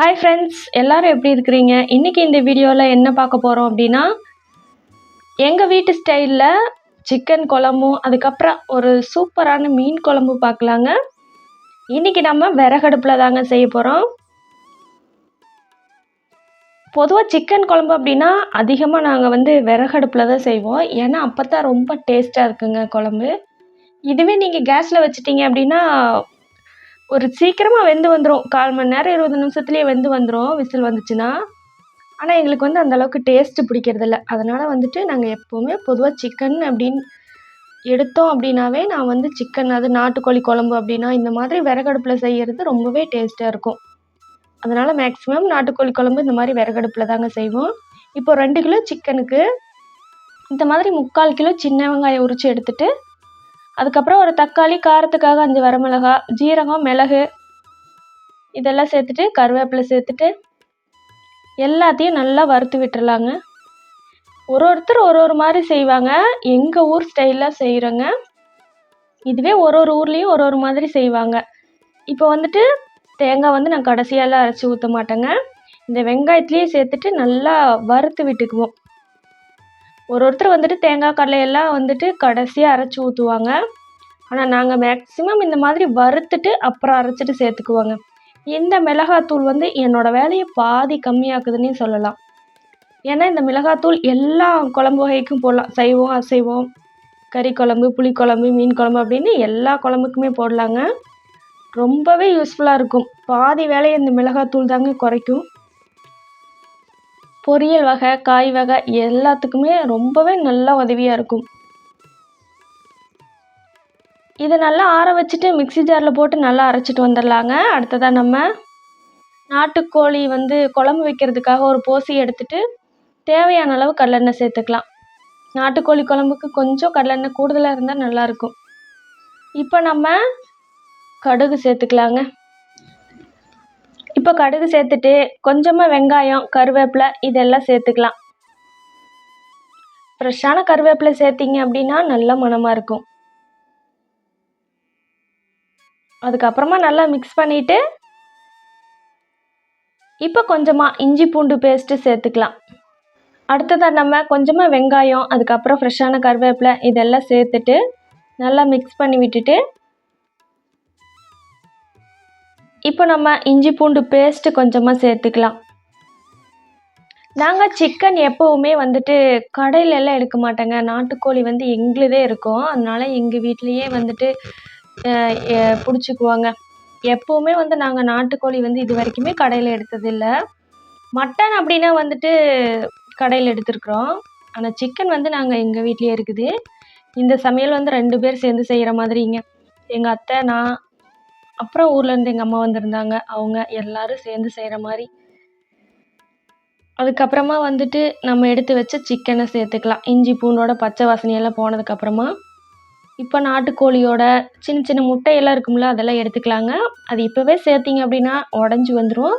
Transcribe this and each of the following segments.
Hi friends எல்லோரும் எப்படி இருக்கிறீங்க? இன்றைக்கி இந்த வீடியோவில் என்ன பார்க்க போகிறோம் அப்படின்னா எங்கள் வீட்டு ஸ்டைலில் சிக்கன் குழம்பும் அதுக்கப்புறம் ஒரு சூப்பரான மீன் குழம்பு பார்க்கலாங்க. இன்றைக்கி நம்ம விறகடுப்பில் தாங்க செய்ய போகிறோம் பொதுவாக சிக்கன் குழம்பு அப்படின்னா அதிகமாக நாங்கள் வந்து விறகடுப்பில் தான் செய்வோம். ஏன்னா அப்போ தான் ரொம்ப டேஸ்ட்டாக இருக்குங்க குழம்பு. இதுவே நீங்கள் கேஸில் வச்சிட்டிங்க அப்படின்னா ஒரு சீக்கிரமாக வெந்து வந்துடும் கால் மணி நேரம் இருபது நிமிஷத்துலேயே வெந்து வந்துடும் விசில் வந்துச்சுன்னா. ஆனால் எங்களுக்கு வந்து அந்தளவுக்கு டேஸ்ட்டு பிடிக்கிறதில்ல அதனால் வந்துட்டு நாங்கள் எப்போவுமே பொதுவாக சிக்கன் அப்படின்னு எடுத்தோம் அப்படின்னாவே நான் வந்து சிக்கன் அது நாட்டுக்கோழி குழம்பு அப்படின்னா இந்த மாதிரி விறகடுப்பில் செய்கிறது ரொம்பவே டேஸ்ட்டாக இருக்கும். அதனால் மேக்ஸிமம் நாட்டுக்கோழி குழம்பு இந்த மாதிரி விறகடுப்பில் தாங்க செய்வோம். இப்போ ரெண்டு கிலோ சிக்கனுக்கு இந்த மாதிரி முக்கால் கிலோ சின்ன வெங்காயம் உரித்து எடுத்துகிட்டு அதுக்கப்புறம் ஒரு தக்காளி காரத்துக்காக அஞ்சு வரமிளகா ஜீரகம் மிளகு இதெல்லாம் சேர்த்துட்டு கருவேப்பிலை சேர்த்துட்டு எல்லாத்தையும் நல்லா வறுத்து விட்டுறலாங்க. ஒரு ஒருத்தர் ஒரு ஒரு மாதிரி செய்வாங்க. எங்கள் ஊர் ஸ்டைலாக செய்கிறோங்க இதுவே ஒரு ஒரு ஊர்லேயும் ஒரு ஒரு மாதிரி செய்வாங்க. இப்போ வந்துட்டு தேங்காய் வந்து நான் கடைசியாலாம் அரைச்சி ஊற்ற மாட்டேங்க. இந்த வெங்காயத்துலேயே சேர்த்துட்டு நல்லா வறுத்து விட்டுக்குவோம். ஒரு ஒருத்தர் வந்துட்டு தேங்காய் கடலையெல்லாம் வந்துட்டு கடைசியாக அரைச்சி ஊற்றுவாங்க ஆனால் நாங்கள் மேக்ஸிமம் இந்த மாதிரி வறுத்துட்டு அப்புறம் அரைச்சிட்டு சேர்த்துக்குவோங்க. இந்த மிளகாத்தூள் வந்து என்னோடய வேலையை பாதி கம்மியாக்குதுன்னே சொல்லலாம். ஏன்னா இந்த மிளகாத்தூள் எல்லா குழம்பு வகைக்கும் போடலாம். சைவம் அசைவம் கறி குழம்பு புளிக்குழம்பு மீன் குழம்பு அப்படின்னு எல்லா குழம்புக்குமே போடலாங்க. ரொம்பவே யூஸ்ஃபுல்லாக இருக்கும். பாதி வேலையை இந்த மிளகாத்தூள் தாங்க குறைக்கும். பொரியல் வகை காய் வகை எல்லாத்துக்குமே ரொம்பவே நல்லா உதவியாக இருக்கும். இதை நல்லா ஆற வச்சுட்டு மிக்ஸி ஜாரில் போட்டு நல்லா அரைச்சிட்டு வந்துடலாங்க அடுத்ததாக நம்ம நாட்டுக்கோழி வந்து குழம்பு வைக்கிறதுக்காக ஒரு போசி எடுத்துட்டு தேவையான அளவு கடலெண்ணெய் சேர்த்துக்கலாம். நாட்டுக்கோழி குழம்புக்கு கொஞ்சம் கடலெண்ணெய் கூடுதலாக இருந்தால் நல்லாயிருக்கும். இப்போ நம்ம கடுகு சேர்த்துக்கலாங்க. இப்போ கடுகு சேர்த்துட்டு கொஞ்சமாக வெங்காயம் கருவேப்பிலை இதெல்லாம் சேர்த்துக்கலாம். ஃப்ரெஷ்ஷான கருவேப்பிலை சேர்த்திங்க அப்படின்னா நல்ல மணமாக இருக்கும். அதுக்கப்புறமா நல்லா மிக்ஸ் பண்ணிவிட்டு இப்போ கொஞ்சமாக இஞ்சி பூண்டு பேஸ்ட்டு சேர்த்துக்கலாம். அடுத்ததாக நம்ம கொஞ்சமாக வெங்காயம் அதுக்கப்புறம் ஃப்ரெஷ்ஷான கருவேப்பிலை இதெல்லாம் சேர்த்துட்டு நல்லா மிக்ஸ் பண்ணி விட்டுட்டு இப்போ நம்ம இஞ்சி பூண்டு பேஸ்ட்டு கொஞ்சமாக சேர்த்துக்கலாம். நாங்கள் சிக்கன் எப்போவுமே வந்துட்டு கடையிலெல்லாம் எடுக்க மாட்டேங்க. நாட்டுக்கோழி வந்து எங்களுதே இருக்கும். அதனால எங்கள் வீட்லேயே வந்துட்டு பிடிச்சிக்குவாங்க. எப்போவுமே வந்து நாங்கள் நாட்டுக்கோழி வந்து இது வரைக்குமே கடையில் எடுத்ததில்லை. மட்டன் அப்படின்னா வந்துட்டு கடையில் எடுத்துருக்குறோம். ஆனால் சிக்கன் வந்து நாங்கள் எங்கள் வீட்லேயே இருக்குது. இந்த சமையல் வந்து ரெண்டு பேர் சேர்ந்து செய்கிற மாதிரிங்க. எங்கள் அத்தை நான் அப்புறம் ஊர்லேருந்து எங்கள் அம்மா வந்திருந்தாங்க. அவங்க எல்லோரும் சேர்ந்து செய்கிற மாதிரி. அதுக்கப்புறமா வந்துட்டு நம்ம எடுத்து வச்ச சிக்கனை சேர்த்துக்கலாம். இஞ்சி பூண்டோட பச்சை வாசனையெல்லாம் போனதுக்கப்புறமா இப்போ நாட்டுக்கோழியோட சின்ன சின்ன முட்டையெல்லாம் இருக்கும்ல அதெல்லாம் எடுத்துக்கலாங்க. அது இப்போவே சேர்த்திங்க அப்படின்னா உடஞ்சி வந்துடும்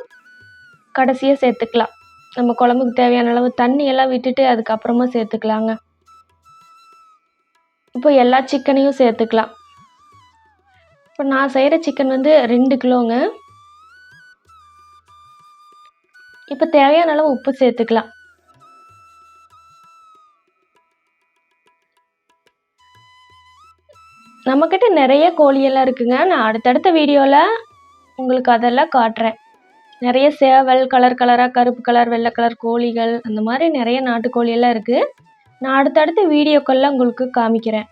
கடைசியாக சேர்த்துக்கலாம். நம்ம குழம்புக்கு தேவையான அளவு தண்ணி எல்லாம் விட்டுட்டு அதுக்கப்புறமா சேர்த்துக்கலாங்க. இப்போ எல்லா சிக்கனையும் சேர்த்துக்கலாம். இப்போ நான் செய்கிற சிக்கன் வந்து ரெண்டு கிலோங்க. இப்போ தேவையான அளவு உப்பு சேர்த்துக்கலாம். நம்மக்கிட்ட நிறைய கோழியெல்லாம் இருக்குங்க. நான் அடுத்தடுத்த வீடியோவில் உங்களுக்கு அதெல்லாம் காட்டுறேன். நிறைய சேவல் கலர் கலராக கருப்பு கலர் வெள்ளை கலர் கோழிகள் அந்த மாதிரி நிறைய நாட்டுக்கோழியெல்லாம் இருக்குது நான் அடுத்தடுத்த வீடியோக்கள்லாம் உங்களுக்கு காமிக்கிறேன்.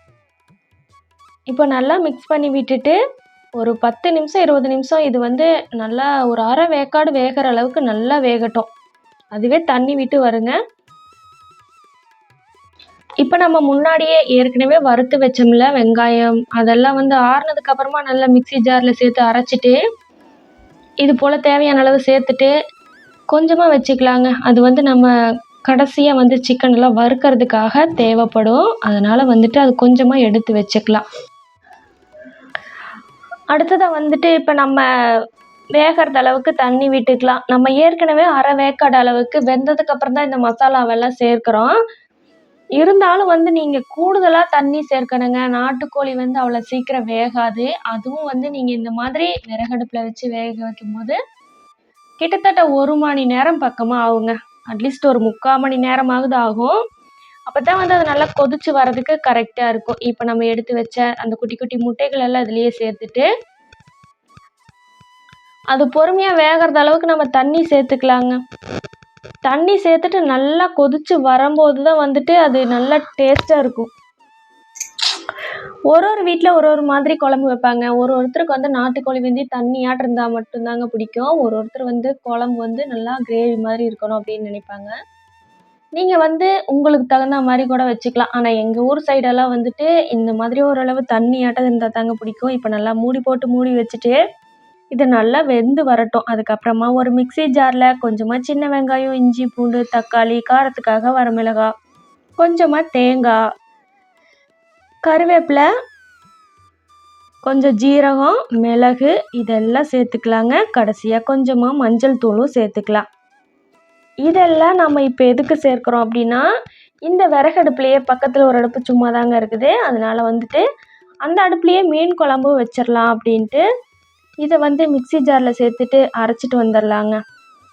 இப்போ நல்லா மிக்ஸ் பண்ணி விட்டுட்டு ஒரு பத்து நிமிஷம் இருபது நிமிஷம் இது வந்து நல்லா ஒரு அரை வேக்காடு வேகிற அளவுக்கு நல்லா வேகட்டும். அதுவே தண்ணி விட்டு வருங்க. இப்போ நம்ம முன்னாடியே ஏற்கனவே வறுத்து வச்சோம்ல வெங்காயம் அதெல்லாம் வந்து ஆறுனதுக்கு அப்புறமா நல்லா மிக்ஸி ஜாரில் சேர்த்து அரைச்சிட்டு இது போல் தேவையான அளவு சேர்த்துட்டு கொஞ்சமாக வச்சுக்கலாங்க. அது வந்து நம்ம கடைசியாக வந்து சிக்கன் எல்லாம் வறுக்கிறதுக்காக தேவைப்படும். அதனால் வந்துட்டு அது கொஞ்சமாக எடுத்து வச்சுக்கலாம். அடுத்ததாக வந்துட்டு இப்போ நம்ம வேகிறது அளவுக்கு தண்ணி விட்டுக்கலாம். நம்ம ஏற்கனவே அரை வேக்காடு அளவுக்கு வெந்ததுக்கப்புறம் தான் இந்த மசாலாவெல்லாம் சேர்க்குறோம். இருந்தாலும் வந்து நீங்கள் கூடுதலாக தண்ணி சேர்க்கணுங்க. நாட்டுக்கோழி வந்து அவ்வளோ சீக்கிரம் வேகாது. அதுவும் வந்து நீங்கள் இந்த மாதிரி விறகடுப்பில் வச்சு வேக வைக்கும் போது கிட்டத்தட்ட ஒரு மணி நேரம் பக்கமாக ஆகுங்க. அட்லீஸ்ட் ஒரு முக்கால் மணி நேரமாவது ஆகும். அப்போ தான் வந்து அது நல்லா கொதிச்சு வரதுக்கு கரெக்டாக இருக்கும். இப்போ நம்ம எடுத்து வச்ச அந்த குட்டி குட்டி முட்டைகள் எல்லாம் இதுலேயே சேர்த்துட்டு அது பொறுமையாக வேகிறது அளவுக்கு நம்ம தண்ணி சேர்த்துக்கலாங்க. தண்ணி சேர்த்துட்டு நல்லா கொதிச்சு வரும்போது தான் வந்துட்டு அது நல்லா டேஸ்ட்டாக இருக்கும். ஒரு ஒரு வீட்டில் ஒரு ஒரு மாதிரி குழம்பு வைப்பாங்க. ஒரு ஒருத்தருக்கு வந்து நாட்டுக்கோழி வந்து தண்ணியாட்டு இருந்தால் மட்டும்தாங்க பிடிக்கும். ஒரு ஒருத்தர் வந்து குழம்பு வந்து நல்லா கிரேவி மாதிரி இருக்கணும் அப்படின்னு நினைப்பாங்க. நீங்கள் வந்து உங்களுக்கு தகுந்த மாதிரி கூட வச்சுக்கலாம். ஆனால் எங்கள் ஊர் சைடெல்லாம் வந்துட்டு இந்த மாதிரி ஓரளவு தண்ணியாட்டம் இருந்தால் தாங்க பிடிக்கும். இப்போ நல்லா மூடி போட்டு மூடி வச்சுட்டு இது நல்லா வெந்து வரட்டும். அதுக்கப்புறமா ஒரு மிக்ஸி ஜாரில் கொஞ்சமாக சின்ன வெங்காயம் இஞ்சி பூண்டு தக்காளி காரத்துக்காக வரமிளகாய் கொஞ்சமாக தேங்காய் கருவேப்பிலை கொஞ்சம் ஜீரகம் மிளகு இதெல்லாம் சேர்த்துக்கலாங்க. கடைசியாக கொஞ்சமாக மஞ்சள் தூளும் சேர்த்துக்கலாம். இதெல்லாம் நம்ம இப்போ எதுக்கு சேர்க்குறோம் அப்படின்னா இந்த விறகடுப்புலையே பக்கத்தில் ஒரு அடுப்பு சும்மா தாங்க இருக்குது. அதனால் வந்துட்டு அந்த அடுப்புலையே மீன் குழம்பும் வச்சிடலாம் அப்படின்ட்டு இதை வந்து மிக்ஸி ஜாரில் சேர்த்துட்டு அரைச்சிட்டு வந்துடலாங்க.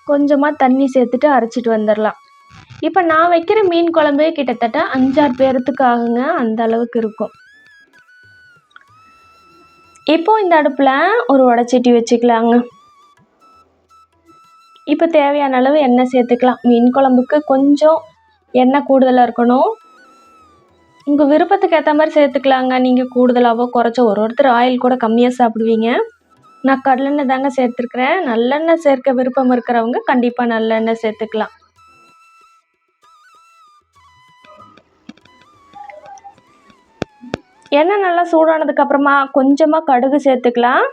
கொஞ்சமாக தண்ணி சேர்த்துட்டு அரைச்சிட்டு வந்துடலாம். இப்போ நான் வைக்கிற மீன் குழம்பு கிட்டத்தட்ட அஞ்சாறு பேர்த்துக்கு ஆகுங்க. அந்த அளவுக்கு இருக்கும். இப்போ இந்த அடுப்பில் ஒரு உடச்சட்டி வச்சுக்கலாங்க. இப்போ தேவையான அளவு எண்ணெய் சேர்த்துக்கலாம். மீன் குழம்புக்கு கொஞ்சம் எண்ணெய் கூடுதலாக இருக்கணும். உங்கள் விருப்பத்துக்கு ஏற்ற மாதிரி சேர்த்துக்கலாங்க. நீங்கள் கூடுதலாகவோ குறைச்சோ ஒரு ஒருத்தர் ஆயில் கூட கம்மியாக சாப்பிடுவீங்க. நான் கடலெண்ணெய் தாங்க சேர்த்துருக்குறேன். நல்லெண்ணெய் சேர்க்க விருப்பம் இருக்கிறவங்க கண்டிப்பாக நல்லெண்ணெய் சேர்த்துக்கலாம். எண்ணெய் நல்லா சூடானதுக்கு அப்புறமா கொஞ்சமாக கடுகு சேர்த்துக்கலாம்.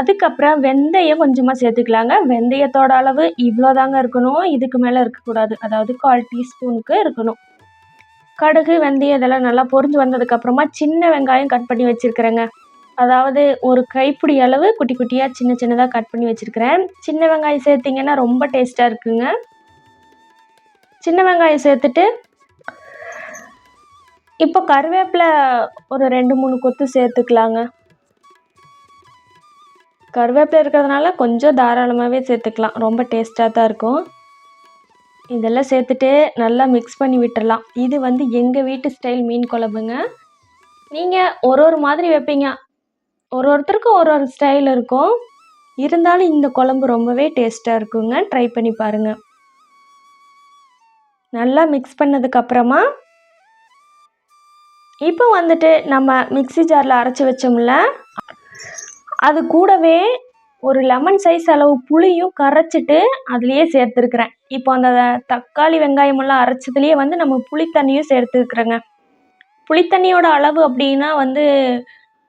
அதுக்கப்புறம் வெந்தயம் கொஞ்சமாக சேர்த்துக்கலாங்க. வெந்தயத்தோட அளவு இவ்வளோ தாங்க இருக்கணும். இதுக்கு மேலே இருக்கக்கூடாது. அதாவது கால் டீஸ்பூனுக்கு இருக்கணும். கடுகு வெந்தயம் இதெல்லாம் நல்லா பொரிஞ்சு வந்ததுக்கப்புறமா சின்ன வெங்காயம் கட் பண்ணி வச்சுருக்குறேங்க. அதாவது ஒரு கைப்பிடி அளவு குட்டி குட்டியாக சின்ன சின்னதாக கட் பண்ணி வச்சுருக்கிறேன். சின்ன வெங்காயம் சேர்த்திங்கன்னா ரொம்ப டேஸ்ட்டாக இருக்குங்க. சின்ன வெங்காயம் சேர்த்துட்டு இப்போ கருவேப்பிலை ஒரு ரெண்டு மூணு கொத்து சேர்த்துக்கலாங்க. கருவேப்பிலை இருக்கிறதுனால கொஞ்சம் தாராளமாகவே சேர்த்துக்கலாம். ரொம்ப டேஸ்ட்டாக தான் இருக்கும். இதெல்லாம் சேர்த்துட்டு நல்லா மிக்ஸ் பண்ணி விட்டுடலாம் இது வந்து எங்கள் வீட்டு ஸ்டைல் மீன் குழம்புங்க. நீங்கள் ஒரு ஒரு மாதிரி வைப்பீங்க. ஒரு ஒருத்தருக்கும் ஒரு ஒரு ஸ்டைல் இருக்கும். இருந்தாலும் இந்த குழம்பு ரொம்பவே டேஸ்ட்டாக இருக்குங்க. ட்ரை பண்ணி பாருங்கள் நல்லா மிக்ஸ் பண்ணதுக்கப்புறமா இப்போ வந்துட்டு நம்ம மிக்ஸி ஜாரில் அரைச்சி வச்சோம்ல அது கூடவே ஒரு லெமன் சைஸ் அளவு புளியும் கரைச்சிட்டு அதுலேயே சேர்த்துருக்குறேன். இப்போ அந்த தக்காளி வெங்காயமெல்லாம் அரைச்சதுலேயே வந்து நம்ம புளித்தண்ணியும் சேர்த்துருக்குறேங்க. புளித்தண்ணியோட அளவு அப்படின்னா வந்து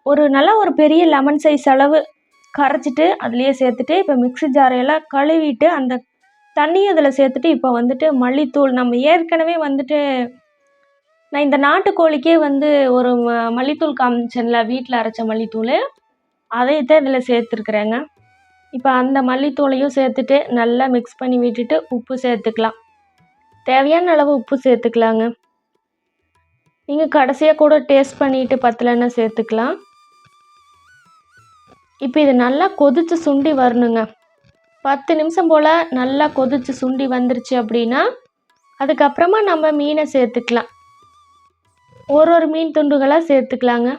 ஒரு நல்ல ஒரு பெரிய லெமன் சைஸ் அளவு கரைச்சிட்டு அதுலேயே சேர்த்துட்டு இப்போ மிக்ஸி ஜாரையெல்லாம் கழுவிட்டு அந்த தண்ணியும் அதில் சேர்த்துட்டு இப்போ வந்துட்டு மல்லித்தூள் நம்ம ஏற்கனவே வந்துட்டு நான் இந்த நாட்டுக்கோழிக்கே வந்து ஒரு ம மல்லித்தூள் காமிச்சேன்ல வீட்டில் அரைச்ச மல்லித்தூள். அதைத்தான் இதில் சேர்த்துருக்குறேங்க. இப்போ அந்த மல்லித்தூளையும் சேர்த்துட்டு நல்லா மிக்ஸ் பண்ணி விட்டுட்டு உப்பு சேர்த்துக்கலாம். தேவையான அளவு உப்பு சேர்த்துக்கலாங்க. நீங்கள் கடைசியாக கூட டேஸ்ட் பண்ணிவிட்டு பத்தலைன்னா சேர்த்துக்கலாம். இப்போ இது நல்லா கொதித்து சுண்டி வரணுங்க. பத்து நிமிஷம் போல் நல்லா கொதித்து சுண்டி வந்துருச்சு அப்படின்னா அதுக்கப்புறமா நம்ம மீனை சேர்த்துக்கலாம். ஒரு ஒரு மீன் துண்டுகளாக சேர்த்துக்கலாங்க.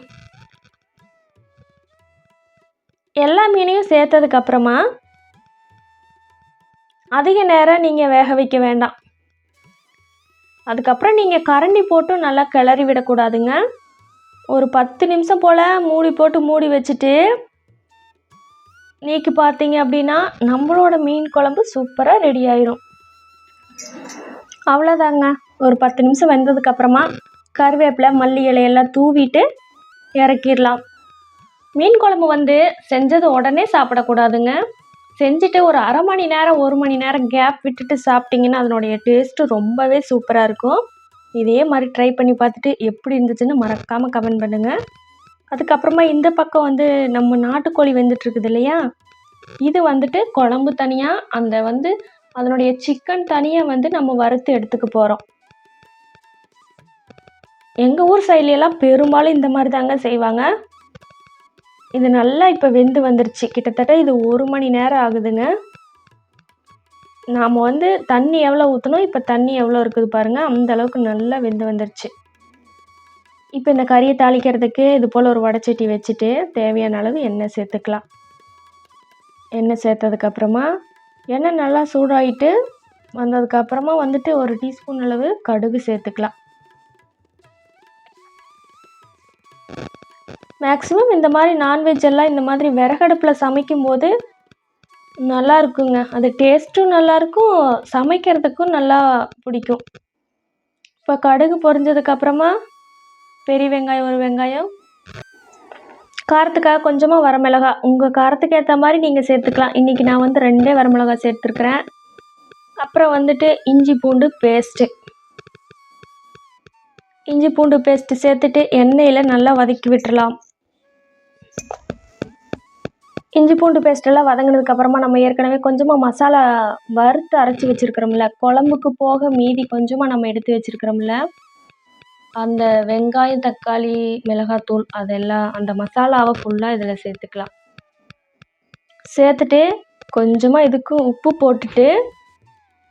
எல்லா மீனையும் சேர்த்ததுக்கப்புறமா அதிக நேரம் நீங்கள் வேக வைக்க வேண்டாம். அதுக்கப்புறம் நீங்கள் கரண்டி போட்டும் நல்லா கிளறி விடக்கூடாதுங்க. ஒரு பத்து நிமிஷம் போல் மூடி போட்டு மூடி வச்சுட்டு நீக்கி பார்த்தீங்க அப்படின்னா நம்மளோட மீன் குழம்பு சூப்பராக ரெடி ஆயிரும். அவ்வளோதாங்க ஒரு பத்து நிமிஷம் வெந்ததுக்கப்புறமா கருவேப்பிலை மல்லி இலையெல்லாம் தூவிட்டு இறக்கிடலாம். மீன் குழம்பு வந்து செஞ்சது உடனே சாப்பிடக்கூடாதுங்க. செஞ்சுட்டு ஒரு அரை மணி நேரம் ஒரு மணி நேரம் கேப் விட்டுட்டு சாப்பிட்டிங்கன்னா அதனுடைய டேஸ்ட்டு ரொம்பவே சூப்பராக இருக்கும். இதே மாதிரி ட்ரை பண்ணி பார்த்துட்டு எப்படி இருந்துச்சுன்னு மறக்காமல் கமெண்ட் பண்ணுங்கள் அதுக்கப்புறமா இந்த பக்கம் வந்து நம்ம நாட்டுக்கோழி வெந்துட்டுருக்குது இல்லையா இது வந்துட்டு குழம்பு தனியாக அந்த வந்து அதனுடைய சிக்கன் தனியாக வந்து நம்ம வறுத்து எடுத்துக்க போகிறோம் எங்கள் ஊர் சைட்லலாம் பெரும்பாலும் இந்த மாதிரி தாங்க செய்வாங்க. இது நல்லா இப்போ வெந்து வந்துருச்சு. கிட்டத்தட்ட இது ஒரு மணி நேரம் ஆகுதுங்க. நாம் வந்து தண்ணி எவ்வளோ ஊற்றணும் இப்போ தண்ணி எவ்வளோ இருக்குது பாருங்கள் அந்த அளவுக்கு நல்லா வெந்து வந்துருச்சு. இப்போ இந்த கறியை தாளிக்கிறதுக்கு இது போல் ஒரு வடைச்சட்டி வச்சுட்டு தேவையான அளவு எண்ணெய் சேர்த்துக்கலாம். எண்ணெய் சேர்த்ததுக்கப்புறமா எண்ணெய் நல்லா சூடாகிட்டு வந்ததுக்கப்புறமா வந்துட்டு ஒரு டீஸ்பூன் அளவு கடுகு சேர்த்துக்கலாம். மேக்ஸிமம் இந்த மாதிரி நான்வெஜ் எல்லாம் இந்த மாதிரி விறகடுப்பில் சமைக்கும்போது நல்லா இருக்குங்க. அது டேஸ்ட்டும் நல்லாயிருக்கும் சமைக்கிறதுக்கும் நல்லா பிடிக்கும். இப்போ கடுகு பொரிஞ்சதுக்கப்புறமா பெரிய வெங்காயம் ஒரு வெங்காயம். காரத்துக்காக கொஞ்சமாக வரமிளகா. உங்கள் காரத்துக்கு ஏற்ற மாதிரி நீங்கள் சேர்த்துக்கலாம். இன்றைக்கி நான் வந்து ரெண்டே வரமிளகா சேர்த்துருக்குறேன். அப்புறம் வந்துட்டு இஞ்சி பூண்டு பேஸ்ட்டு. இஞ்சி பூண்டு பேஸ்ட்டு சேர்த்துட்டு எண்ணெயில் நல்லா வதக்கி விட்டுறலாம். இஞ்சி பூண்டு பேஸ்ட்டெல்லாம் வதங்கினதுக்கப்புறமா நம்ம ஏற்கனவே கொஞ்சமாக மசாலா வறுத்து அரைச்சி வச்சுருக்கிறோம்ல. குழம்புக்கு போக மீதி கொஞ்சமாக நம்ம எடுத்து வச்சுருக்கிறோம்ல. அந்த வெங்காயம் தக்காளி மிளகாத்தூள் அதெல்லாம் அந்த மசாலாவை ஃபுல்லாக இதில் சேர்த்துக்கலாம். சேர்த்துட்டு கொஞ்சமாக இதுக்கு உப்பு போட்டுட்டு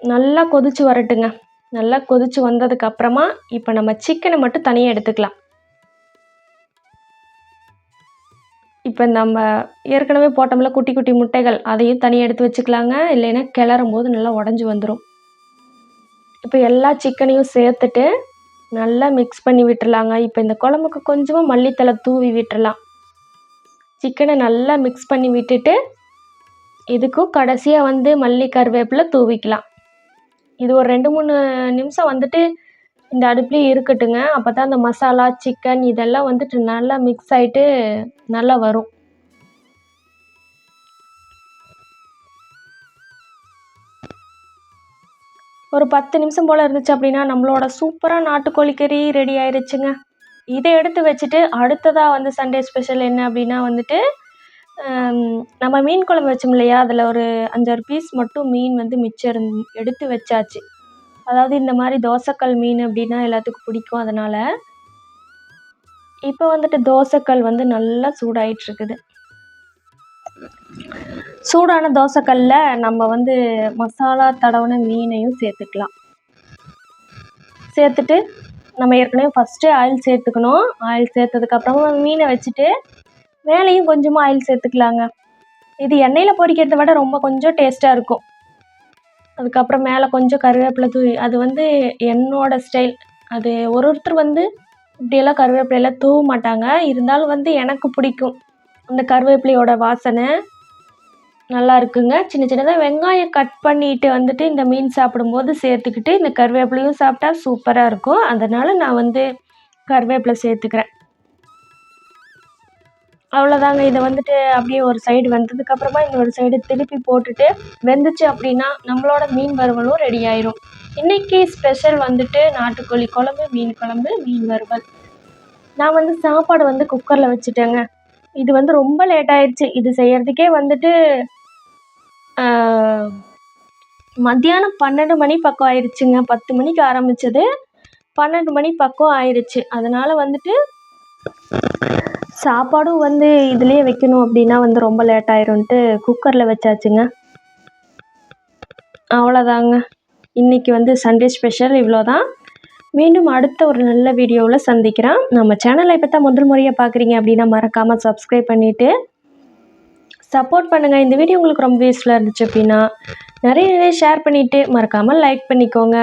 நல்லா கொதித்து வரட்டுங்க. நல்லா கொதித்து வந்ததுக்கப்புறமா இப்போ நம்ம சிக்கனை மட்டும் தனியாக எடுத்துக்கலாம். இப்போ நம்ம ஏற்கனவே போட்டோம்ல குட்டி குட்டி முட்டைகள் அதையும் தனியாக எடுத்து வச்சுக்கலாங்க. இல்லைன்னா கிளறும் போது நல்லா உடஞ்சி வந்துடும் இப்போ எல்லா சிக்கனையும் சேர்த்துட்டு நல்லா மிக்ஸ் பண்ணி விட்டுறலாங்க. இப்போ இந்த குழம்புக்கு கொஞ்சமாக மல்லித்தலை தூவி விட்டுறலாம். சிக்கனை நல்லா மிக்ஸ் பண்ணி விட்டுட்டு இதுக்கும் கடைசியாக வந்து மல்லி கருவேப்பிலை தூவிக்கலாம். இது ஒரு ரெண்டு மூணு நிமிஷம் வந்துட்டு இந்த அடுப்புலேயே இருக்கட்டுங்க. அப்போ தான் அந்த மசாலா சிக்கன் இதெல்லாம் வந்துட்டு நல்லா மிக்ஸ் ஆகிட்டு நல்லா வரும். ஒரு பத்து நிமிஷம் போல் இருந்துச்சு அப்படின்னா நம்மளோட சூப்பராக நாட்டுக்கோழி கறி ரெடி ஆயிருச்சுங்க. இதை எடுத்து வச்சுட்டு அடுத்ததாக வந்து சண்டே ஸ்பெஷல் என்ன அப்படின்னா வந்துட்டு நம்ம மீன் குழம்பு வச்சோம் இல்லையா? அதில் ஒரு அஞ்சாறு பீஸ் மட்டும் மீன் வந்து மிச்சம் எடுத்து வச்சாச்சு. அதாவது இந்த மாதிரி தோசைக்கல் மீன் அப்படின்னா எல்லாத்துக்கும் பிடிக்கும் அதனால். இப்போ வந்துட்டு தோசைக்கல் வந்து நல்லா சூடாயிட்ருக்குது சூடான தோசைக்கல்ல நம்ம வந்து மசாலா தடவின மீனையும் சேர்த்துக்கலாம். சேர்த்துட்டு நம்ம ஏற்கனவே ஃபஸ்ட்டு ஆயில் சேர்த்துக்கணும். ஆயில் சேர்த்ததுக்கப்புறமா மீனை வச்சுட்டு மேலேயும் கொஞ்சமாக ஆயில் சேர்த்துக்கலாங்க. இது எண்ணெயில் பொரிக்கிறத விட ரொம்ப கொஞ்சம் டேஸ்ட்டாக இருக்கும். அதுக்கப்புறம் மேலே கொஞ்சம் கருவேப்பிலை தூவி அது வந்து என்னோடய ஸ்டைல் அது ஒரு ஒருத்தர் வந்து இப்படியெல்லாம் கருவேப்பிலையெல்லாம் தூவ மாட்டாங்க. இருந்தாலும் வந்து எனக்கு பிடிக்கும். அந்த கருவேப்பிலையோட வாசனை நல்லா இருக்குங்க. சின்ன சின்னதாக வெங்காயம் கட் பண்ணிட்டு வந்துட்டு இந்த மீன் சாப்பிடும்போது சேர்த்துக்கிட்டு இந்த கருவேப்பிலையும் சாப்பிட்டா சூப்பராக இருக்கும். அதனால் நான் வந்து கருவேப்பிலை சேர்த்துக்கிறேன். அவ்வளோதாங்க இதை வந்துட்டு அப்படியே ஒரு சைடு வந்ததுக்கப்புறமா இன்னொரு சைடு திருப்பி போட்டுட்டு வெந்துச்சு அப்படின்னா நம்மளோட மீன் வறுவலும் ரெடி ஆயிரும். இன்றைக்கி ஸ்பெஷல் வந்துட்டு நாட்டுக்கோழி குழம்பு மீன் குழம்பு மீன் வறுவல். நான் வந்து சாப்பாடு வந்து குக்கரில் வச்சுட்டேங்க. இது வந்து ரொம்ப லேட் ஆயிடுச்சு இது செய்கிறதுக்கே வந்துட்டு மத்தியானம் பன்னெண்டு மணி பக்கம் ஆயிடுச்சுங்க பத்து மணிக்கு ஆரம்பித்தது பன்னெண்டு மணி பக்கம் ஆயிடுச்சு அதனால் வந்துட்டு சாப்பாடும் வந்து இதுலேயே வைக்கணும் அப்படின்னா வந்து ரொம்ப லேட் ஆயிரும்ன்ட்டு குக்கரில் வச்சாச்சுங்க. அவ்வளோதாங்க இன்றைக்கி வந்து சண்டே ஸ்பெஷல் இவ்வளோ தான் மீண்டும் அடுத்த ஒரு நல்ல வீடியோவில் சந்திக்கிறேன் நம்ம சேனலை இப்போ தான் முதல் முறையாக பார்க்குறீங்க அப்படின்னா மறக்காமல் சப்ஸ்கிரைப் பண்ணிவிட்டு சப்போர்ட் பண்ணுங்கள் இந்த வீடியோ உங்களுக்கு ரொம்ப யூஸ்ஃபுல்லாக இருந்துச்சு அப்படின்னா நிறைய நிறைய ஷேர் பண்ணிவிட்டு மறக்காமல் லைக் பண்ணிக்கோங்க.